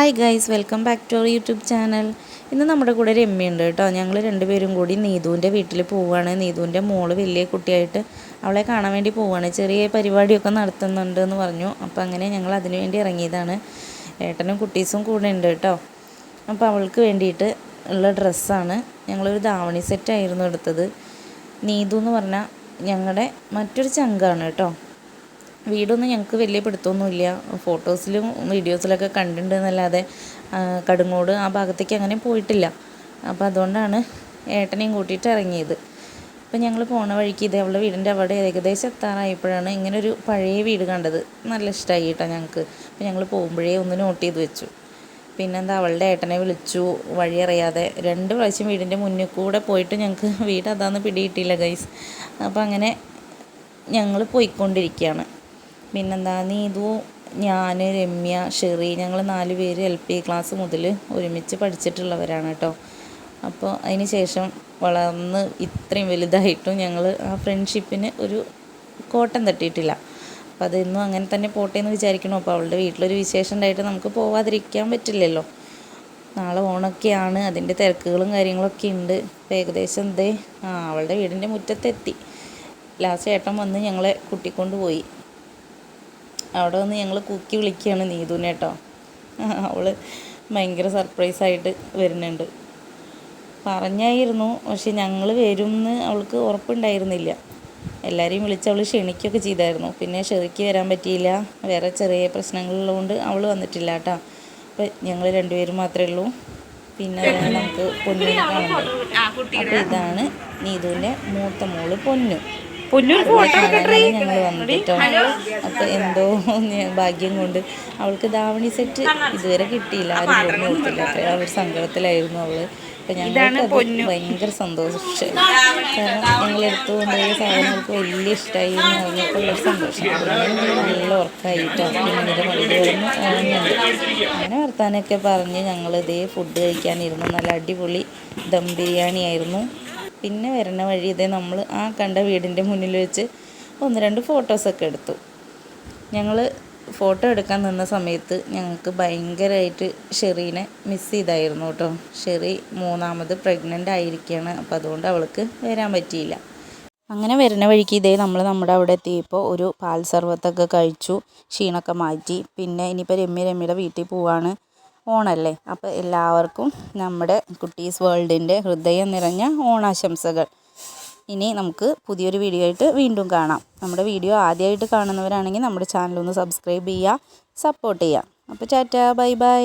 Hi guys welcome back to our YouTube channel ഇന്ന് നമ്മുടെ കൂടെ രമ്യുണ്ട് കേട്ടോ. ഞങ്ങൾ രണ്ടുപേരും കൂടി നീതുവിന്റെ വീട്ടിൽ പോവുകയാണ് നീതുവിന്റെ മോൾ വലിയ കുട്ടിയായിട്ട് അവളെ കാണാൻ വേണ്ടി പോവുകയാണ് ചെറിയ പരിപാടിയൊക്കെ നടത്തുന്നുണ്ട് എന്ന് പറഞ്ഞു. അപ്പോൾ അങ്ങനെ ഞങ്ങൾ അതിനു വേണ്ടി ഇറങ്ങിയതാണ്. ഏട്ടനും കുട്ടീസും കൂടെ ഉണ്ട് കേട്ടോ. അപ്പോൾ അവൾക്ക് വേണ്ടിയിട്ട് ഉള്ള ഡ്രസ്സാണ്. ഞങ്ങളൊരു ധാവണി സെറ്റായിരുന്നു എടുത്തത്. നീതു എന്ന് പറഞ്ഞാൽ ഞങ്ങളുടെ മറ്റൊരു ചങ്കാണ് കേട്ടോ. വീടൊന്നും ഞങ്ങൾക്ക് വലിയ പിടുത്തമൊന്നുമില്ല ഫോട്ടോസിലും വീഡിയോസിലൊക്കെ കണ്ടിട്ടുണ്ട് എന്നല്ലാതെ കടുങ്ങോട് ആ ഭാഗത്തേക്ക് അങ്ങനെ പോയിട്ടില്ല. അപ്പോൾ അതുകൊണ്ടാണ് ഏട്ടനെയും കൂട്ടിയിട്ട് ഇറങ്ങിയത്. അപ്പോൾ ഞങ്ങൾ പോണ വഴിക്ക് ഇത് അവളുടെ വീടിന്റെ അവിടെ ഏകദേശം എത്താറായപ്പോഴാണ് ഇങ്ങനൊരു പഴയ വീട് കണ്ടത്. നല്ല ഇഷ്ടമായി കേട്ടോ ഞങ്ങൾക്ക് അപ്പോൾ ഞങ്ങൾ പോകുമ്പോഴേ ഒന്ന് നോട്ട് ചെയ്ത് വെച്ചു. പിന്നെന്താ അവളുടെ ഏട്ടനെ വിളിച്ചു. വഴി അറിയാതെ രണ്ട് പ്രാവശ്യം വീടിന്റെ മുന്നിൽ കൂടെ പോയിട്ട് ഞങ്ങൾക്ക് വീട് അതാന്ന് പിടിയിട്ടില്ല ഗൈസ് അപ്പോൾ അങ്ങനെ ഞങ്ങൾ പോയിക്കൊണ്ടിരിക്കുകയാണ്. പിന്നെന്താ നീതു ഞാൻ രമ്യ ഷെറി ഞങ്ങൾ നാല് പേര് എൽ പി ക്ലാസ് മുതൽ ഒരുമിച്ച് പഠിച്ചിട്ടുള്ളവരാണ് കേട്ടോ അപ്പോൾ അതിന് ശേഷം വളർന്ന് ഇത്രയും വലുതായിട്ടും ഞങ്ങൾ ആ ഫ്രണ്ട്ഷിപ്പിന് ഒരു കോട്ടം തട്ടിയിട്ടില്ല. അപ്പോൾ അതെന്നും അങ്ങനെ തന്നെ പോട്ടെ എന്ന് വിചാരിക്കണം. അപ്പോൾ അവളുടെ വീട്ടിലൊരു വിശേഷം ഉണ്ടായിട്ട് നമുക്ക് പോവാതിരിക്കാൻ പറ്റില്ലല്ലോ. നാളെ ഓണൊക്കെയാണ് അതിന്റെ തിരക്കുകളും കാര്യങ്ങളൊക്കെ ഉണ്ട്. അപ്പോൾ ഏകദേശം എന്തേ ആ അവളുടെ വീടിന്റെ മുറ്റത്തെത്തി. ലാസ്റ്റ് ഏട്ടൻ വന്ന് ഞങ്ങളെ കുട്ടിക്കൊണ്ട് പോയി. അവിടെ വന്ന് ഞങ്ങൾ കുക്കി വിളിക്കുകയാണ് നീതുവിനെ കേട്ടോ. അവൾ ഭയങ്കര സർപ്രൈസായിട്ട് വരുന്നുണ്ട്. പറഞ്ഞായിരുന്നു പക്ഷെ ഞങ്ങൾ വരും എന്ന് അവൾക്ക് ഉറപ്പുണ്ടായിരുന്നില്ല. എല്ലാവരെയും വിളിച്ച് അവൾ ക്ഷണിക്കുകയൊക്കെ ചെയ്തായിരുന്നു. പിന്നെ ഷെറിക്ക് വരാൻ പറ്റിയില്ല. വേറെ ചെറിയ പ്രശ്നങ്ങളുള്ളതുകൊണ്ട് അവൾ വന്നിട്ടില്ല കേട്ടോ. അപ്പം ഞങ്ങൾ രണ്ടുപേരും മാത്രമേ ഉള്ളൂ. പിന്നെ നമുക്ക് പൊന്നിനെ കാണണ്ടേ അപ്പോൾ ഇതാണ് നീതുവിന്റെ മൂത്ത മോൾ പൊന്നു. ഞങ്ങൾ വന്നിട്ടോ അപ്പൊ എന്തോ ഭാഗ്യം കൊണ്ട് അവൾക്ക് ധാവണി സെറ്റ് ഇതുവരെ കിട്ടിയില്ല. ആരും പറഞ്ഞു കൊടുത്തില്ല. അത്ര അവർ സങ്കടത്തിലായിരുന്നു അവൾ. അപ്പൊ ഞങ്ങൾക്ക് ഭയങ്കര സന്തോഷം. കാരണം ഞങ്ങൾ എടുത്തു കൊണ്ടുപോയ സാധനങ്ങൾക്ക് വലിയ ഇഷ്ടമായി എന്ന് പറഞ്ഞപ്പോൾ ഉള്ളൊരു സന്തോഷം. നല്ല ഉറക്കായിട്ടോ പിന്നെ പള്ളികളൊന്നും ഉറങ്ങുന്നുണ്ട് അങ്ങനെ. വർത്താനൊക്കെ പറഞ്ഞ് ഞങ്ങൾ ഇതേ ഫുഡ് കഴിക്കാനിരുന്നു നല്ല അടിപൊളി ദം ബിരിയാണി ആയിരുന്നു പിന്നെ വരുന്ന വഴി ഇതേ നമ്മൾ ആ കണ്ട വീടിന്റെ മുന്നിൽ വെച്ച് ഒന്ന് രണ്ട് ഫോട്ടോസൊക്കെ എടുത്തു. ഞങ്ങൾ ഫോട്ടോ എടുക്കാൻ നിന്ന സമയത്ത് ഞങ്ങൾക്ക് ഭയങ്കരമായിട്ട് ഷെറീനെ മിസ് ചെയ്തായിരുന്നു കേട്ടോ. ഷെറി മൂന്നാമത് പ്രഗ്നന്റ് ആയിരിക്കുകയാണ് അപ്പോൾ അതുകൊണ്ട് അവൾക്ക് വരാൻ പറ്റിയില്ല. അങ്ങനെ വരുന്ന വഴിക്ക് ഇതേ നമ്മൾ നമ്മുടെ അവിടെ എത്തിയപ്പോൾ ഒരു പാൽ സർവത്തൊക്കെ കഴിച്ചു ക്ഷീണമൊക്കെ മാറ്റി. പിന്നെ ഇനിയിപ്പോൾ രമ്യ രമ്യയുടെ വീട്ടിൽ പോവാണ്. ഓണല്ലേ? അപ്പോൾ എല്ലാവർക്കും നമ്മുടെ കുട്ടീസ് വേൾഡിന്റെ ഹൃദയം നിറഞ്ഞ ഓണാശംസകൾ. ഇനി നമുക്ക് പുതിയൊരു വീഡിയോ ആയിട്ട് വീണ്ടും കാണാം. നമ്മുടെ വീഡിയോ ആദ്യമായിട്ട് കാണുന്നവരാണെങ്കിൽ നമ്മുടെ ചാനൽ ഒന്ന് സബ്സ്ക്രൈബ് ചെയ്യുക സപ്പോർട്ട് ചെയ്യുക. അപ്പോൾ ചാറ്റ ബൈ ബൈ